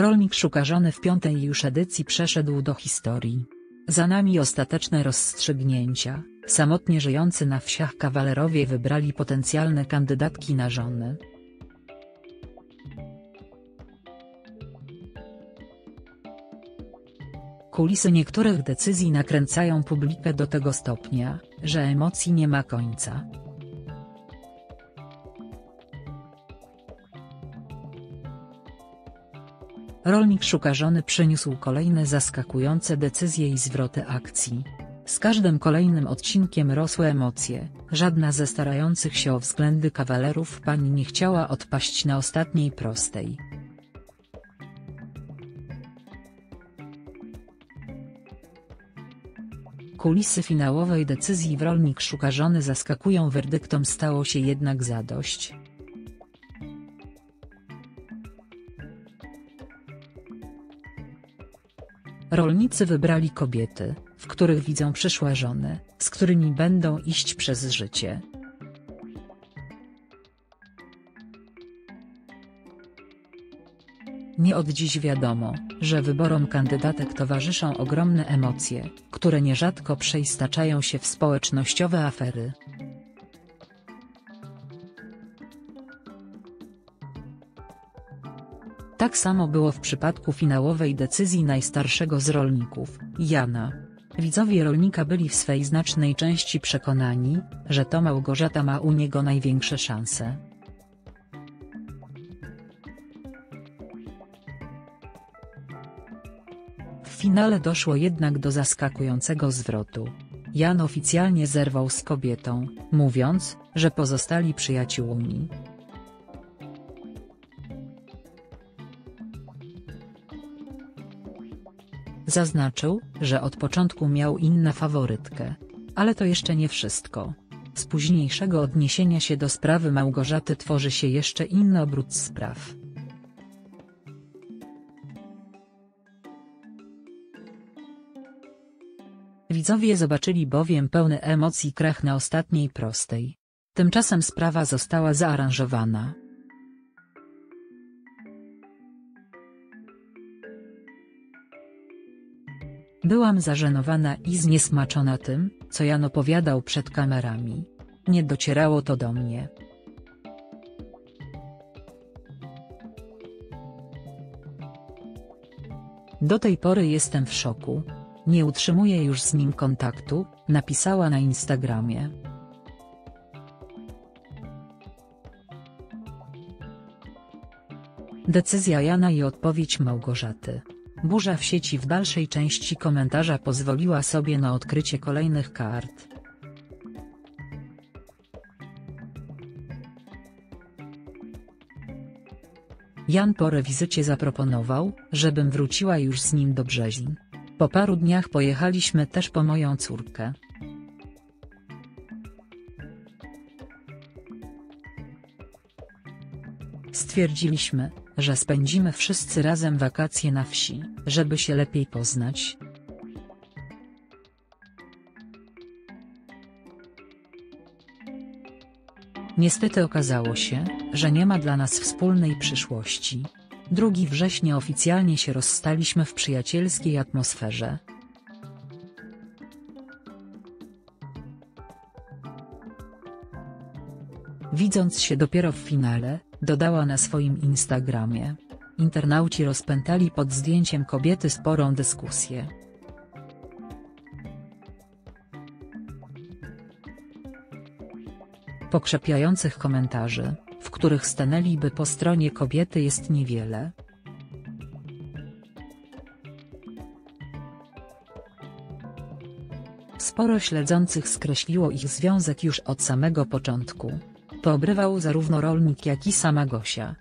Rolnik szuka żony w piątej już edycji przeszedł do historii. Za nami ostateczne rozstrzygnięcia, samotnie żyjący na wsiach kawalerowie wybrali potencjalne kandydatki na żony. Kulisy niektórych decyzji nakręcają publikę do tego stopnia, że emocji nie ma końca. Rolnik szuka żony przyniósł kolejne zaskakujące decyzje i zwroty akcji. Z każdym kolejnym odcinkiem rosły emocje, żadna ze starających się o względy kawalerów pani nie chciała odpaść na ostatniej prostej. Kulisy finałowej decyzji w Rolnik szuka żony zaskakują werdyktom stało się jednak zadość. Rolnicy wybrali kobiety, w których widzą przyszłe żony, z którymi będą iść przez życie. Nie od dziś wiadomo, że wyborom kandydatek towarzyszą ogromne emocje, które nierzadko przeistaczają się w społecznościowe afery. Tak samo było w przypadku finałowej decyzji najstarszego z rolników, Jana. Widzowie rolnika byli w swej znacznej części przekonani, że to Małgorzata ma u niego największe szanse. W finale doszło jednak do zaskakującego zwrotu. Jan oficjalnie zerwał z kobietą, mówiąc, że pozostali przyjaciółmi. Zaznaczył, że od początku miał inną faworytkę. Ale to jeszcze nie wszystko. Z późniejszego odniesienia się do sprawy Małgorzaty tworzy się jeszcze inny obrót spraw. Widzowie zobaczyli bowiem pełny emocji krach na ostatniej prostej. Tymczasem sprawa została zaaranżowana. Byłam zażenowana i zniesmaczona tym, co Jan opowiadał przed kamerami. Nie docierało to do mnie. Do tej pory jestem w szoku. Nie utrzymuję już z nim kontaktu, napisała na Instagramie. Decyzja Jana i odpowiedź Małgorzaty. Burza w sieci w dalszej części komentarza pozwoliła sobie na odkrycie kolejnych kart. Jan po rewizycie zaproponował, żebym wróciła już z nim do Brzezin. Po paru dniach pojechaliśmy też po moją córkę. Stwierdziliśmy, że spędzimy wszyscy razem wakacje na wsi, żeby się lepiej poznać. Niestety okazało się, że nie ma dla nas wspólnej przyszłości. 2 września oficjalnie się rozstaliśmy w przyjacielskiej atmosferze. Widząc się dopiero w finale, dodała na swoim Instagramie. Internauci rozpętali pod zdjęciem kobiety sporą dyskusję. Pokrzepiających komentarzy, w których stanęliby po stronie kobiety jest niewiele. Sporo śledzących skreśliło ich związek już od samego początku. Poobrywał zarówno rolnik jak i sama Gosia.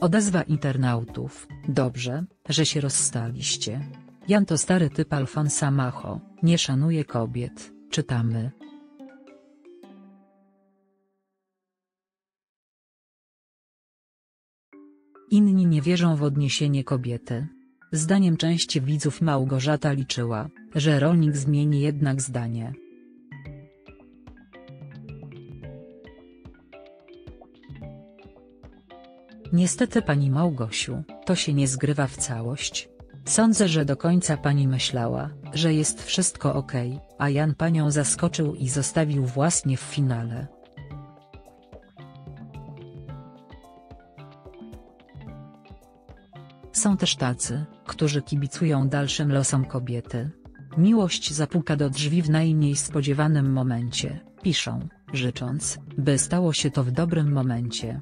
Odezwa internautów, dobrze, że się rozstaliście. Jan to stary typ Alfonsa Macho, nie szanuje kobiet, czytamy. Inni nie wierzą w odniesienie kobiety. Zdaniem części widzów Małgorzata liczyła, że rolnik zmieni jednak zdanie. Niestety pani Małgosiu, to się nie zgrywa w całość. Sądzę, że do końca pani myślała, że jest wszystko ok, a Jan panią zaskoczył i zostawił właśnie w finale. Są też tacy, którzy kibicują dalszym losom kobiety. Miłość zapuka do drzwi w najmniej spodziewanym momencie, piszą, życząc, by stało się to w dobrym momencie.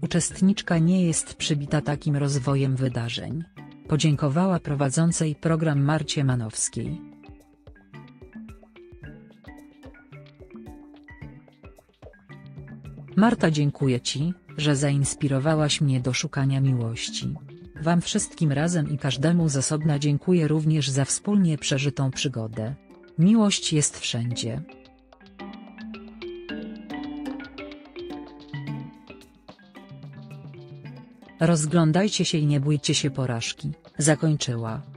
Uczestniczka nie jest przybita takim rozwojem wydarzeń. Podziękowała prowadzącej program Marcie Manowskiej. Marta dziękuję Ci, że zainspirowałaś mnie do szukania miłości. Wam wszystkim razem i każdemu z osobna dziękuję również za wspólnie przeżytą przygodę. Miłość jest wszędzie. Rozglądajcie się i nie bójcie się porażki, zakończyła.